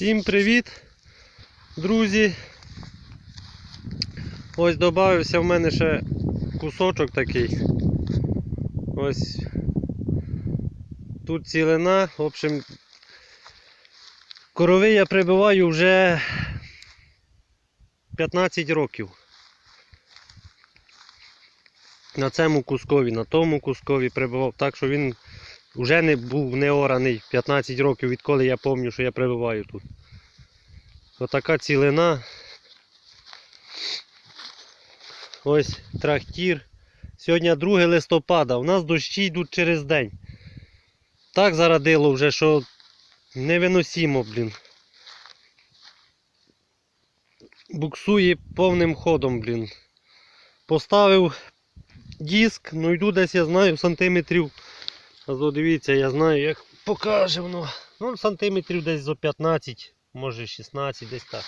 Всім привіт, друзі. Ось додався в мене ще кусочок такий. Ось тут цілина. В общем, корови я прибиваю вже 15 років. На цьому кускові, на тому кускові прибивав, так що він вже не був не ораний 15 років, відколи я пам'ятаю, що я прибиваю тут. Отака цілина. Ось трактір. Сьогодні 2 листопада. У нас дощі йдуть через день. Так зарадило вже, що невиносимо, блін. Буксує повним ходом, блін. Поставив диск, ну йду десь, я знаю, сантиметрів. То дивіться, я знаю, як покаже воно. Ну, сантиметрів десь зо 15, може 16, десь так.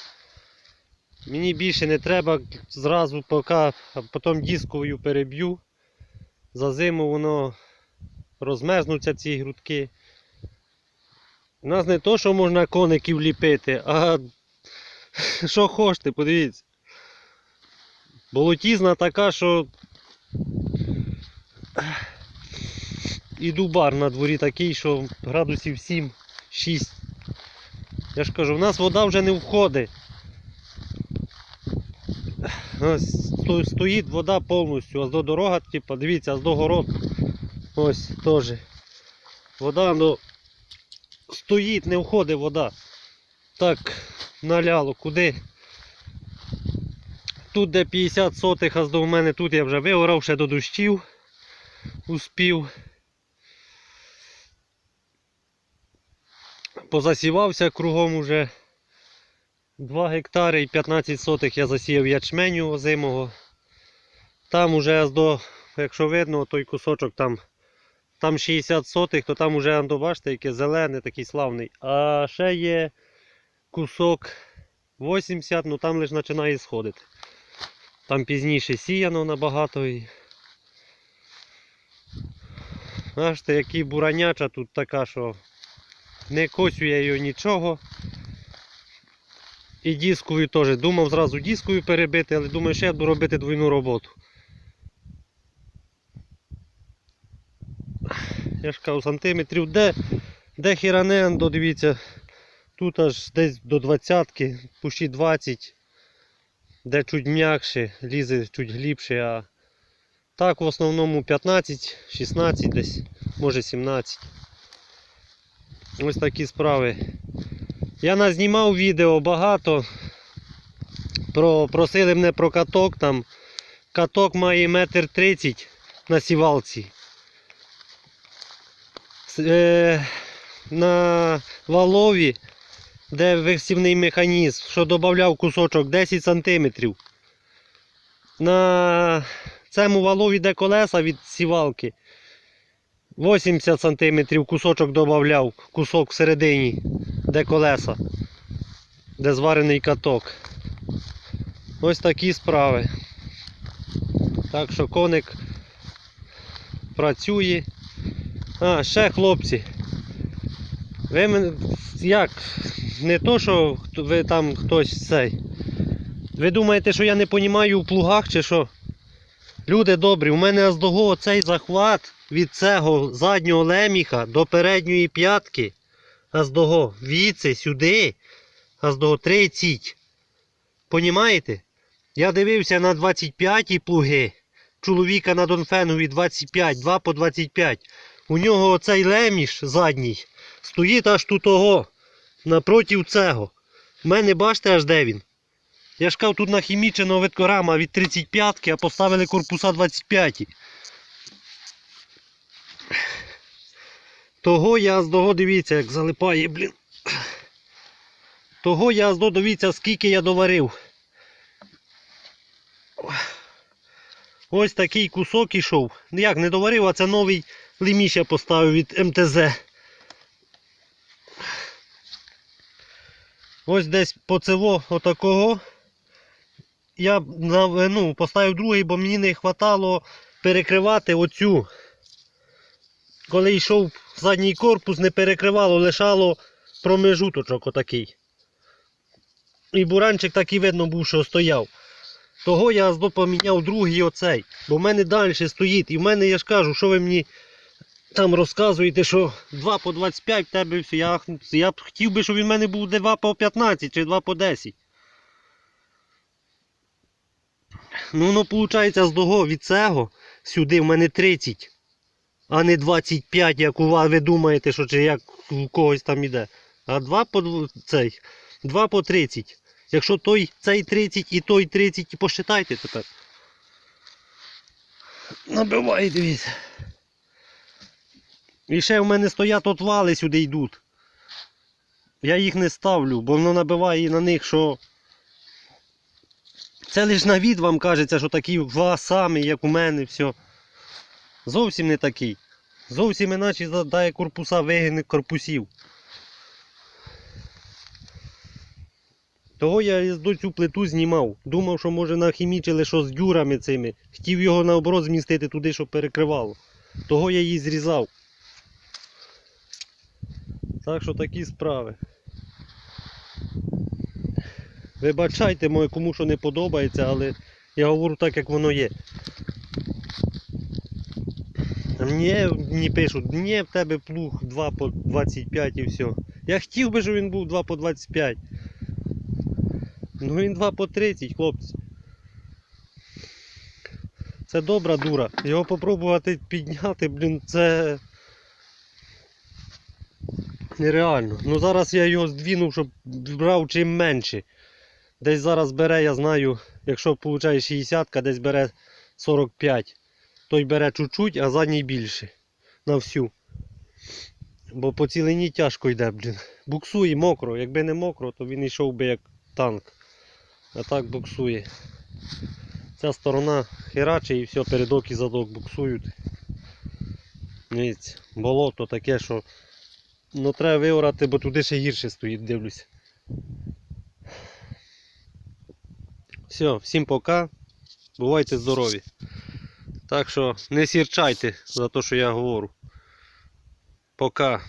Мені більше не треба зразу, поки, потім дисковою переб'ю. За зиму воно розмерзнуться ці грудки. У нас не то, що можна коників ліпити, а що хочете, подивіться. Болотізна така, що і дубар на дворі такий, що градусів 7-6. Я ж кажу, в нас вода вже не входить. Стоїть вода повністю, аж до дорога, типу, дивіться, аж до город. Ось теж. Вода ну, стоїть, не входить вода. Так, наляло, куди? Тут де 50 сотих, аж до мене тут я вже виорав ще до дощів. Успів. Позасівався кругом уже 2 гектари і 15 сотих я засіяв ячменю озимого. Там уже до, якщо видно, той кусочок там, там 60 сотих, то там уже бачите, яке зелене, такий славний. А ще є кусок 80, ну там лише починає сходити. Там пізніше сіяно набагато. І... Бачите, які бураняча тут така, що не косю я її нічого. І дискою теж. Думав зразу дискою перебити, але думаю, що я буду робити двойну роботу. Я ж кажу, сантиметрів, де, де хіранендо, дивіться, тут аж десь до 20, пущі 20, де чуть м'якше, лізе чуть глибше, а так в основному 15, 16 десь, може 17. Ось такі справи. Я назнімав відео багато. Про, просили мене про каток. Там каток має метр тридцять на сівалці. Е, на валові, де висівний механізм, що додавав кусочок 10 см. На цьому валові, де колеса від сівалки, 80 см кусочок додавав, кусок всередині, де колеса, де зварений каток. Ось такі справи. Так що коник працює. А, ще хлопці. Ви мене як? Не то, що ви там хтось цей. Ви думаєте, що я не понімаю в плугах чи що? Люди добрі, у мене того цей захват від цього заднього леміха до передньої п'ятки. Аж того віце сюди. Аж того 30. Понімаєте? Я дивився на 25 плуги. Чоловіка на Донфенові 25, 2 по 25. У нього оцей леміш задній стоїть аж тут того. Напротив цього. У мене бачите аж де він. Я кажу, тут нахімічено веткорама від 35, а поставили корпуса 25. Того я з того дивіться, як залипає, блін. Того я з того дивіться, скільки я доварив. Ось такий кусок ішов. Як не доварив, а це новий лиміш я поставив від МТЗ. Ось десь по цево отакого. Я ну, поставив другий, бо мені не вистачало перекривати оцю. Коли йшов задній корпус, не перекривало, лишало промежуточок отакий. І буранчик так і видно був, що стояв. Того я поміняв другий оцей. Бо в мене далі стоїть. І в мене я ж кажу, що ви мені там розказуєте, що 2 по 25 в тебе все. Я, я б хотів би, щоб він в мене був 2 по 15 чи 2 по 10. Ну, воно виходить з того від цього сюди в мене 30, а не 25, як у вас ви думаєте, що чи як у когось там іде. А 2 по цей, 2 по 30. Якщо той цей 30 і той 30, і посчитайте тепер. Набивай, дивіться. І ще в мене стоять отвали сюди йдуть. Я їх не ставлю, бо воно набиває на них, що. Це лише на від вам кажеться, що такий у вас самий, як у мене, все. Зовсім не такий. Зовсім іначе задає корпуса вигини корпусів. Того я їзду цю плиту знімав. Думав, що може нахімічили що з дюрами цими. Хотів його наоборот змістити туди, щоб перекривало. Того я її зрізав. Так що такі справи. Вибачайте, моє, кому що не подобається, але я говорю так, як воно є. Мені, мені пишуть, ні, в тебе плуг 2 по 25 і все. Я хотів би, щоб він був 2 по 25. Ну він 2 по 30, хлопці. Це добра дура. Його попробувати підняти, блін, це нереально. Ну зараз я його здвинув, щоб брав чим менше. Десь зараз бере, я знаю, якщо виходить 60, десь бере 45. Той бере чуть-чуть, а задній більше. На всю. Бо по цілині тяжко йде, блін. Буксує мокро. Якби не мокро, то він йшов би як танк. А так буксує. Ця сторона хераче і все, передок і задок буксують. Дивіться, болото таке, що ну, треба виорати, бо туди ще гірше стоїть, дивлюся. Все, всім пока. Бувайте здорові. Так що не сірчайте за те, що я говорю. Пока.